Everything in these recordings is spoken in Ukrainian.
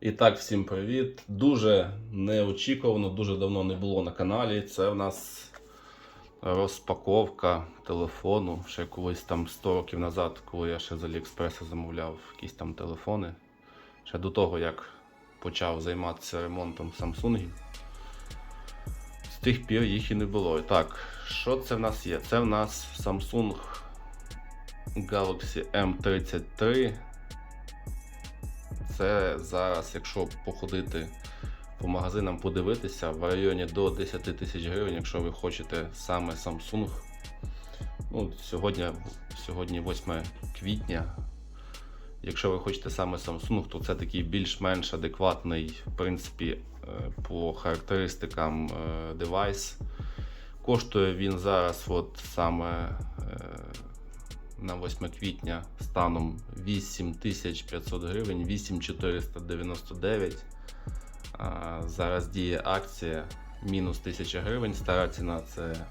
І так, всім привіт. Дуже неочікувано, дуже давно не було на каналі. Це в нас розпаковка телефону. Ще колись там 100 років назад, коли я ще з Аліекспресу замовляв якісь там телефони. Ще до того, як почав займатися ремонтом Samsung. З тих пір їх і не було. І так, що це в нас є? Це в нас Samsung Galaxy M33. Це зараз, якщо походити по магазинам, подивитися в районі до 10 тисяч гривень, якщо ви хочете саме Samsung. Ну, Сьогодні, сьогодні 8 квітня. Якщо ви хочете саме Samsung, то це такий більш-менш адекватний, в принципі, е, по характеристикам е, девайс. Коштує він зараз, от саме е, на 8 квітня станом 8500 гривень, 8499. Зараз діє акція мінус 1000 гривень. Стара ціна це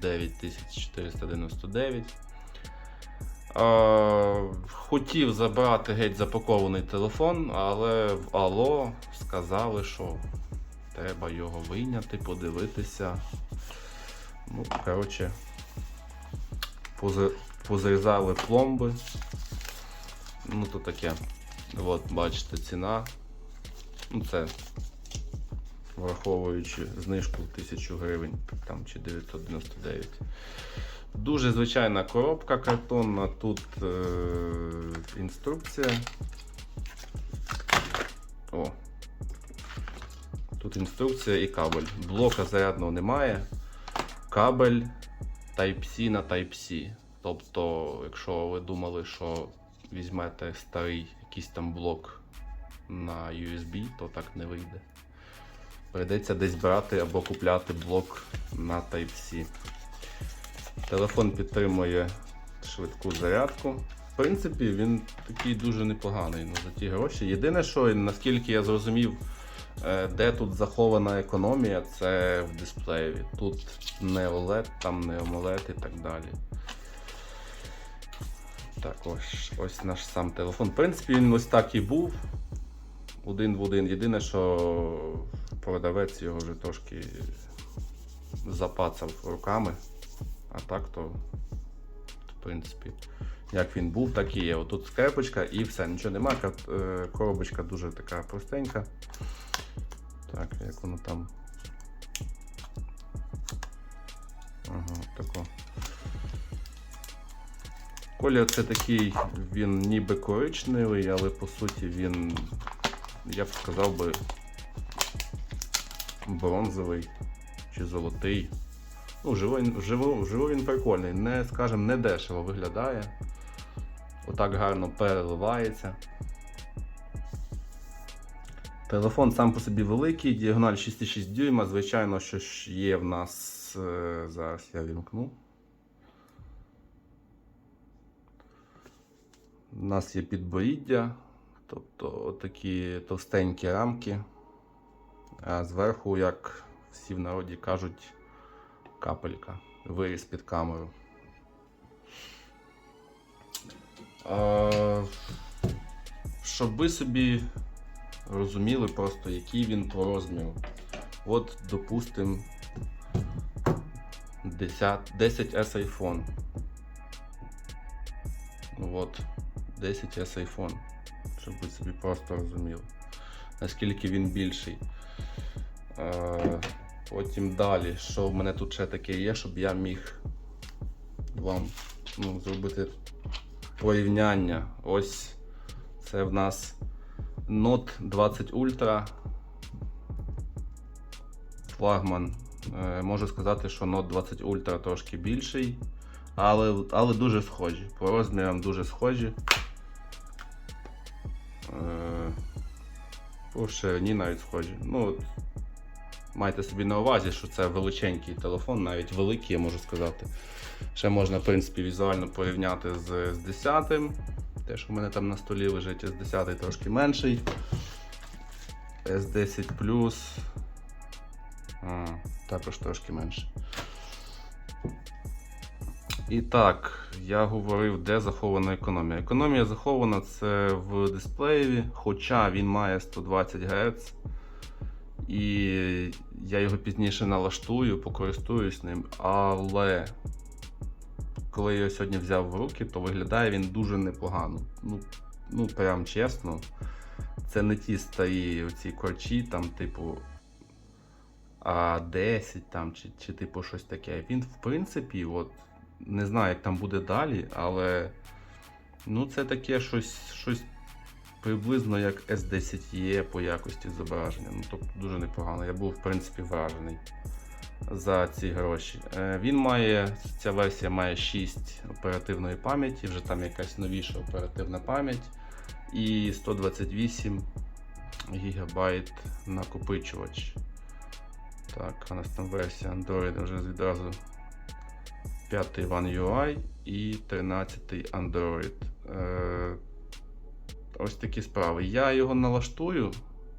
9499. Хотів забрати геть запакований телефон, але в Ало сказали, що треба його вийняти, подивитися. Ну, коротше, позрізали пломби. Ну, то таке. От, бачите, ціна. Ну, це враховуючи знижку 1000 гривень там, чи 999. Дуже звичайна коробка картонна, тут е- інструкція. О. Тут інструкція і кабель. Блока зарядного немає. Кабель Type-C на Type-C. Тобто, якщо ви думали, що візьмете старий якийсь там блок на USB, то так не вийде. Прийдеться десь брати або купляти блок на Type-C. Телефон підтримує швидку зарядку. В принципі, він такий дуже непоганий ну, за ті гроші. Єдине, що наскільки я зрозумів, е, де тут захована економія, це в дисплеї. Тут не OLED, там не AMOLED і так далі. Так, ось, ось наш сам телефон. В принципі, він ось так і був. Один в один. Єдине, що продавець його вже трошки запацав руками. А так то, в принципі, як він був, так і є. Отут скрепочка і все, нічого немає. Е, Коробочка дуже така простенька. Так, як воно там. Ага, тако. Колір це такий, він ніби коричневий, але по суті він, я б сказав би, бронзовий чи золотий. Ну, живо він прикольний, не, скажем, не дешево виглядає. Отак гарно переливається. Телефон сам по собі великий, діагональ 6,6 дюйма. Звичайно, що ж є в нас. е, Зараз я вімкну. У нас є підборіддя, тобто такі товстенькі рамки. А зверху, як всі в народі кажуть, капелька, виріз під камеру. А, щоб ви собі розуміли просто, який він по розміру. От, допустимо, 10, 10S iPhone. От, 10S iPhone. Щоб ви собі просто розуміли, наскільки він більший. Е, потім далі, що в мене тут ще таке є, щоб я міг вам ну, зробити порівняння. Ось це в нас Note 20 Ultra. Флагман. Е, можу сказати, що Note 20 Ultra трошки більший, але, але дуже схожі. По розмірам дуже схожі. Е, по ширині навіть схожі. Ну, от, майте собі на увазі, що це величенький телефон, навіть великий, я можу сказати. Ще можна, в принципі, візуально порівняти з, з 10 те, що в мене там на столі лежить S10 трошки менший. S10 Plus. А, також трошки менше. І так, я говорив, де захована економія. Економія захована це в дисплеєві, хоча він має 120 Гц. І я його пізніше налаштую, покористуюсь ним. Але коли я його сьогодні взяв в руки, то виглядає він дуже непогано. Ну, ну прям чесно. Це не ті старі оці корчі, там, типу, А10 там, чи, чи типу щось таке. Він, в принципі, от, не знаю, як там буде далі, але ну, це таке щось, щось приблизно як S10E по якості зображення. Ну, тобто дуже непогано. Я був, в принципі, вражений за ці гроші. Е, Він має, ця версія має 6 оперативної пам'яті, вже там якась новіша оперативна пам'ять і 128 гігабайт накопичувач. Так, у нас там версія Android вже відразу 5 One UI і 13 Android. Е, ось такі справи. Я його налаштую,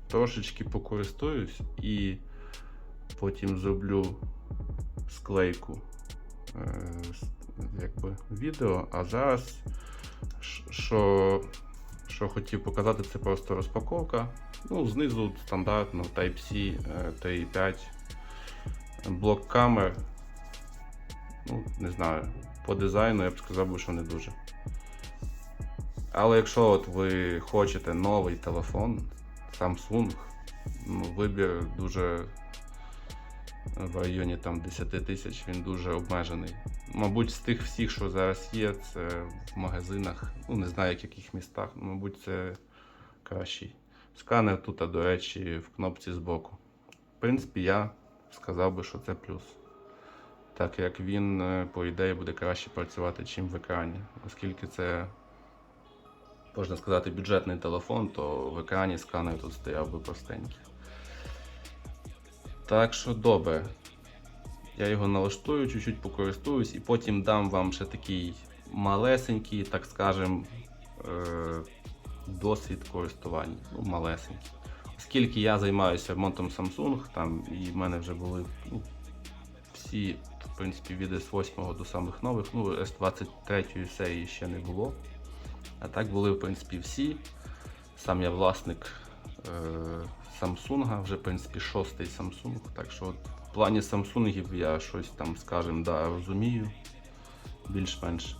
трошечки покористуюсь і потім зроблю склейку е, якби, відео. А зараз, що, що хотів показати, це просто розпаковка. Ну, знизу стандартно Type-C е, 3.5, блок камер. Ну, не знаю, по дизайну я б сказав, що не дуже. Але якщо от ви хочете новий телефон, Samsung, ну, вибір дуже в районі там 10 тисяч, він дуже обмежений. Мабуть, з тих всіх, що зараз є, це в магазинах, ну не знаю, в яких містах, ну, мабуть, це кращий. Сканер тут, а, до речі, в кнопці збоку. В принципі, я сказав би, що це плюс. Так як він, е, по ідеї, буде краще працювати, чим в екрані. Оскільки це, можна сказати, бюджетний телефон, то в екрані сканер тут стояв би простенький. Так що добре. Я його налаштую, чуть-чуть покористуюсь і потім дам вам ще такий малесенький, так скажем, е, досвід користування. Ну, малесенький. Оскільки я займаюся ремонтом Samsung, там, і в мене вже були ну, всі, в принципі, від S8 до самих нових, ну, S23 серії ще не було. А так були, в принципі, всі. Сам я власник е, Samsung, вже, в принципі, шостий Samsung. Так що от, в плані Samsung я щось там, скажімо, да, розумію більш-менш.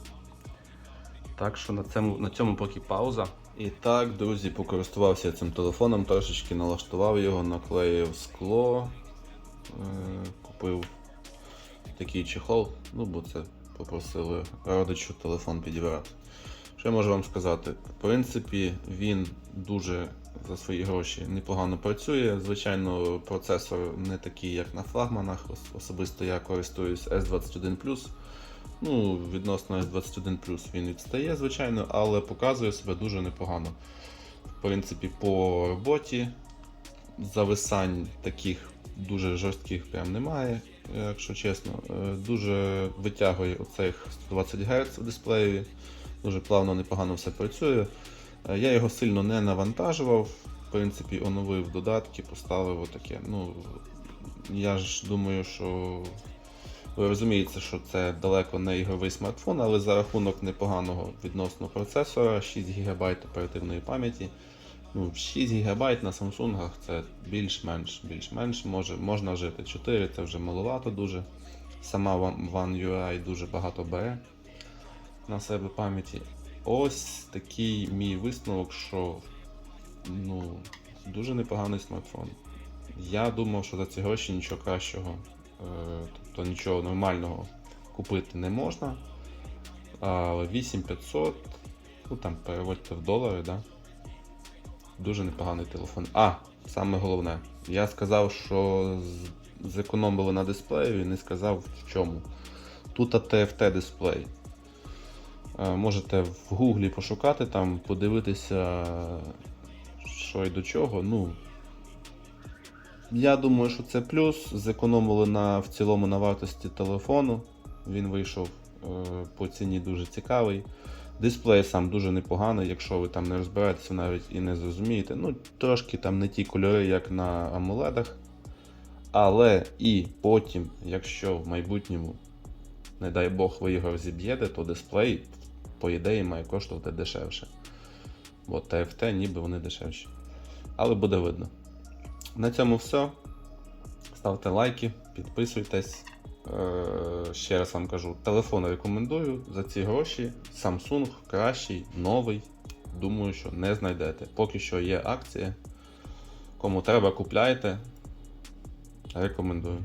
Так що на цьому, на цьому поки пауза. І так, друзі, покористувався цим телефоном, трошечки налаштував його, наклеїв скло, е, купив такий чехол, ну бо це попросили родичу телефон підібрати. Що я можу вам сказати? В принципі, він дуже за свої гроші непогано працює. Звичайно, процесор не такий, як на флагманах. Особисто я користуюсь S21. Ну, відносно S21 він відстає, звичайно, але показує себе дуже непогано. В принципі, по роботі зависань таких дуже жорстких прям немає, якщо чесно. Е, Дуже витягує оцих 120 Гц в дисплеї, дуже плавно, непогано все працює. Е, Я його сильно не навантажував. В принципі, оновив додатки, поставив отаке. Ну, я ж думаю, що ви розумієте, що це далеко не ігровий смартфон, але за рахунок непоганого відносно процесора, 6 ГБ оперативної пам'яті. Ну, 6 ГБ на Samsung це більш-менш, більш-менш може, можна жити. 4 це вже маловато дуже. Сама One UI дуже багато бере на себе пам'яті. Ось такий мій висновок, що ну, дуже непоганий смартфон. Я думав, що за ці гроші нічого кращого, е, тобто нічого нормального купити не можна. Але 8500, ну там переводьте в долари, да? Дуже непоганий телефон. А, саме головне, я сказав, що зекономили на дисплеї, не сказав в чому. Тут TFT дисплей. Е, Можете в гуглі пошукати, там, подивитися, що і до чого. Ну, я думаю, що це плюс. Зекономили на, в цілому на вартості телефону. Він вийшов е, по ціні дуже цікавий. Дисплей сам дуже непоганий, якщо ви там не розбираєтеся навіть і не зрозумієте. Ну, трошки там не ті кольори, як на AMOLED. Але і потім, якщо в майбутньому не дай Бог, ви його розіб'єте, то дисплей, по ідеї, має коштувати дешевше. Бо TFT ніби вони дешевші. Але буде видно. На цьому все. Ставте лайки, підписуйтесь. Е, Ще раз вам кажу, телефон рекомендую за ці гроші. Samsung кращий, новий. Думаю, що не знайдете. Поки що є акція. Кому треба, купляйте. Рекомендую.